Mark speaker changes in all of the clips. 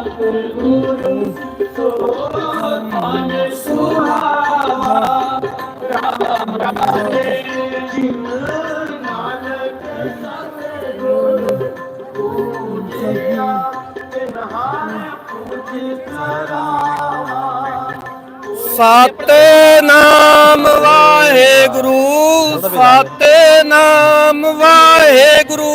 Speaker 1: ਵਾਹਿਗੁਰੂ ਸੋ ਮਨ ਸੁਹਾਵਾ ਰਾਮ ਰਾਜੇ ਜਿਨ ਨਾਨਕ ਸਤਿ ਗੁਰ ਪੂਜਿਆ ਤੇ ਨਹਾਰ ਪੂਜ ਕਰਾਵਾ
Speaker 2: ਸਤਨਾਮ ਵਾਹਿਗੁਰੂ ਸਤਨਾਮ ਵਾਹਿਗੁਰੂ।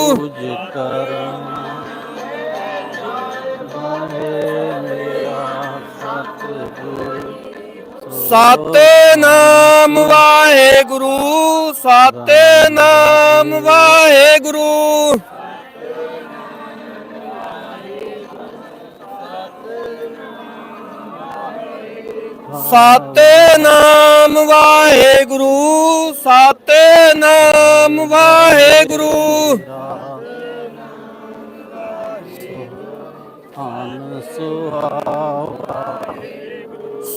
Speaker 2: ਸਤਨਾਮ ਵਾਹਿਗੁਰੂ ਸਤਨਾਮ ਵਾਹਿਗੁਰੂ। ਸਤਨਾਮ ਵਾਹਿਗੁਰੂ ਸਤਨਾਮ ਵਾਹਿਗੁਰੂ।
Speaker 3: ਆਨ ਸੁਹਾਵਾ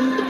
Speaker 2: Thank you.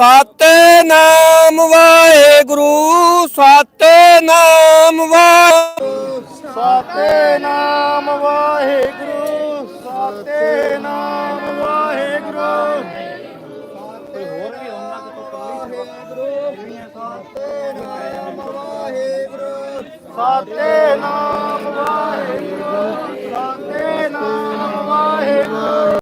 Speaker 2: ਸਤਨਾਮ ਵਾਹਿਗੁਰੂ ਸਤਨਾਮ ਵਾਹਿਗੁਰੂ
Speaker 3: ਸਤਿਨਾਮ ਵਾਹਿਗੁਰੂ ਸਤਿਨਾਮ ਵਾਹਿਗੁਰੂ ਕੋਈ ਹੋਰ ਵੀ ਉਹਨਾਂ ਦੇ ਤੋਂ ਸਤਿਨਾਮ ਵਾਹਿਗੁਰੂ ਸਤਿਨਾਮ ਵਾਹਿਗੁਰੂ। ਸਤਿਨਾਮ ਵਾਹਿਗੁਰੂ।